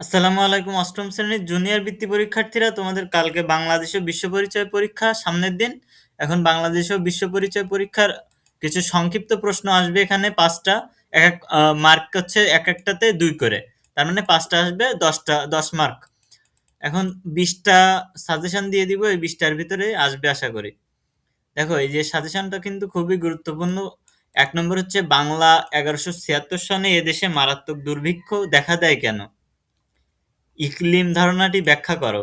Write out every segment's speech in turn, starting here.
আসসালামু আলাইকুম, অষ্টম শ্রেণির জুনিয়র বৃত্তি পরীক্ষার্থীরা, তোমাদের কালকে বাংলাদেশ বিশ্ব পরিচয় পরীক্ষা সামনের দিন। এখন বাংলাদেশ বিশ্ব পরিচয় পরীক্ষার কিছু সংক্ষিপ্ত প্রশ্ন আসবে এখানে পাঁচটা। এক এক মার্ক হচ্ছে এক একটাতে দুই করে। তার মানে পাঁচটা আসবে, দশটা, দশ মার্ক। এখন বিশটা সাজেশন দিয়ে দিব, এই বিশটার ভিতরে আসবে আশা করি। দেখো, এই যে সাজেশনটা কিন্তু খুবই গুরুত্বপূর্ণ। এক নম্বর হচ্ছে, বাংলা এগারোশো ছিয়াত্তর সনে এদেশে মারাত্মক দুর্ভিক্ষ দেখা দেয় কেন? ইকলিম ধারণাটি ব্যাখ্যা করো।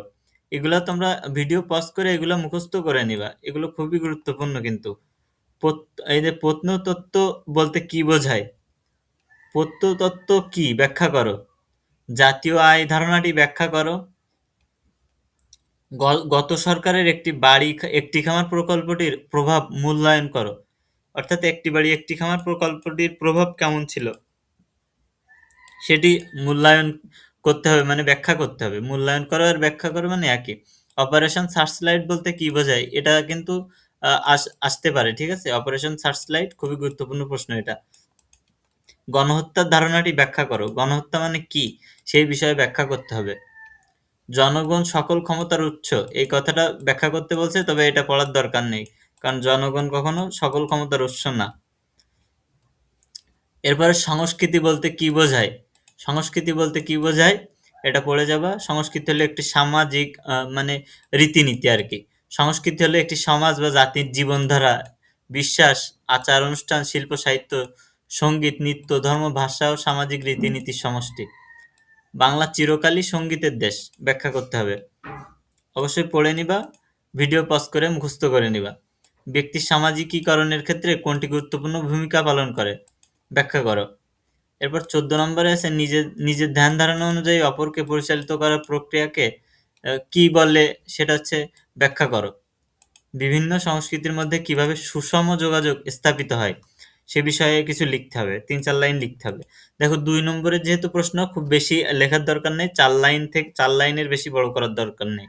এগুলো তোমরা ভিডিও পজ করে এগুলো মুখস্থ করে নিবা। এগুলো খুবই গুরুত্বপূর্ণ কিন্তু। এই যে প্রত্নতত্ত্ব বলতে কি বোঝায়? প্রত্নতত্ত্ব কি ব্যাখ্যা করো? জাতীয় আয় ধারণাটি ব্যাখ্যা করো। গত সরকারের একটি বাড়ি একটি খামার প্রকল্পটির প্রভাব মূল্যায়ন করো। অর্থাৎ একটি বাড়ি, একটি খামার প্রকল্পটির প্রভাব কেমন ছিল? সেটি মূল্যায়ন করতে হবে মানে ব্যাখ্যা করতে হবে। মূল্যায়ন করো আর ব্যাখ্যা করো মানে একই। অপারেশন সার্চলাইট বলতে কি বোঝায়? এটা কিন্তু আসতে পারে, ঠিক আছে? অপারেশন সার্চলাইট খুবই গুরুত্বপূর্ণ প্রশ্ন এটা। গণহত্যার ধারণাটি ব্যাখ্যা করো। গণহত্যা মানে কি? সেই বিষয়ে ব্যাখ্যা করতে হবে। জনগণ সকল ক্ষমতার উৎস। এই কথাটা ব্যাখ্যা করতে বলছে, তবে এটা পড়ার দরকার নেই। কারণ জনগণ কখনো সকল ক্ষমতার উৎস না। এরপরে সংস্কৃতি বলতে কি বোঝায়? সংস্কৃতি বলতে কি বোঝায়? এটা পড়ে যাবা। সংস্কৃতি হলো একটি সামাজিক মানে রীতিনীতি আর কি। সংস্কৃতি হলো একটি সমাজ বা জাতির জীবনধারা, বিশ্বাস, আচার, অনুষ্ঠান, শিল্প, সাহিত্য, সংগীত, নৃত্য, ধর্ম, ভাষা ও সামাজিক রীতিনীতির সমষ্টি। বাংলা চিরকালই সঙ্গীতের দেশ, ব্যাখ্যা করতে হবে। অবশ্যই পড়ে নিবা, ভিডিও পজ করে মুখস্থ করে নিবা। ব্যক্তির সামাজিকীকরণের ক্ষেত্রে কোনটি গুরুত্বপূর্ণ ভূমিকা পালন করে, ব্যাখ্যা করো। এরপর চোদ্দ নম্বরে আছে নিজের নিজের ধ্যান ধারণা অনুযায়ী অপরকে পরিচালিত করার প্রক্রিয়াকে কি বলে সেটা হচ্ছে ব্যাখ্যা করো। বিভিন্ন সংস্কৃতির মধ্যে কীভাবে সুষম যোগাযোগ স্থাপিত হয় সে বিষয়ে কিছু লিখতে হবে, তিন চার লাইন লিখতে হবে। দেখো, দুই নম্বরের যেহেতু প্রশ্ন, খুব বেশি লেখার দরকার নেই, চার লাইন থেকে, চার লাইনের বেশি বড় করার দরকার নেই।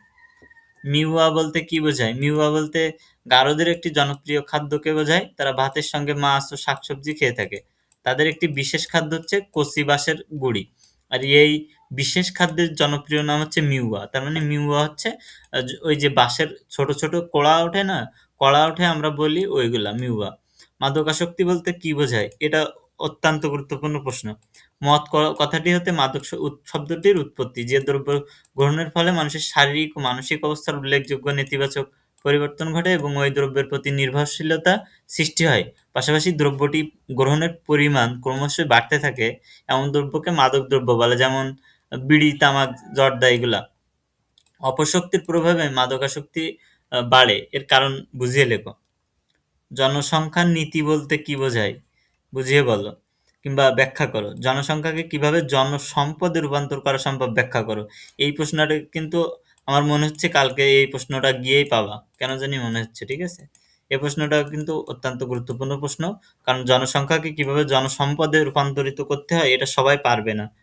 মিউয়া বলতে কি বোঝায়? মিউয়া বলতে গারোদের একটি জনপ্রিয় খাদ্যকে বোঝায়, তারা ভাতের সঙ্গে মাছ ও শাকসবজি খেয়ে থাকে। তাদের একটি বিশেষ খাদ্য হচ্ছে কচি বাঁশের গুড়ি। আর এই বিশেষ খাদ্যের জনপ্রিয় নাম হচ্ছে মিউয়া। তার মানে মিউয়া হচ্ছে ওই যে বাঁশের ছোট ছোট কড়া ওঠে না, কড়া ওঠে আমরা বলি ওইগুলা, মিউয়া। মাদকাসক্তি বলতে কি বোঝায়? এটা অত্যন্ত গুরুত্বপূর্ণ প্রশ্ন। মদ কথাটি হতে মাদক শব্দটির উৎপত্তি। যে দ্রব্য গ্রহণের ফলে মানুষের শারীরিক ও মানসিক অবস্থার উল্লেখযোগ্য নেতিবাচক পরিবর্তন ঘটে এবং ওই দ্রব্যের প্রতি নির্ভরশীলতা সৃষ্টি হয়। পাশাপাশি দ্রব্যটি গ্রহণের পরিমাণ ক্রমশ বাড়তে থাকে এমন দ্রব্যকে মাদক দ্রব্য বলে, যেমন বিড়ি, তামাক, জর্দা এগুলা। অপশক্তির প্রভাবে মাদকাসক্তি বাড়ে। এর কারণ বুঝিয়ে লেখো। জনসংখ্যার নীতি বলতে কি বোঝায়? বুঝিয়ে বলো কিংবা ব্যাখ্যা করো। জনসংখ্যাকে কীভাবে জনসম্পদে রূপান্তর করা সম্ভব ব্যাখ্যা করো? এই প্রশ্নটা কিন্তু আমার মনে হচ্ছে কালকে এই প্রশ্নটা গিয়েই পাবা। কেন জানি মনে হচ্ছে, ঠিক আছে? এই প্রশ্নটা কিন্তু অত্যন্ত গুরুত্বপূর্ণ প্রশ্ন। কারণ জনসংখ্যাকে কীভাবে জনসম্পদে রূপান্তরিত করতে হয়, এটা সবাই পারবে না।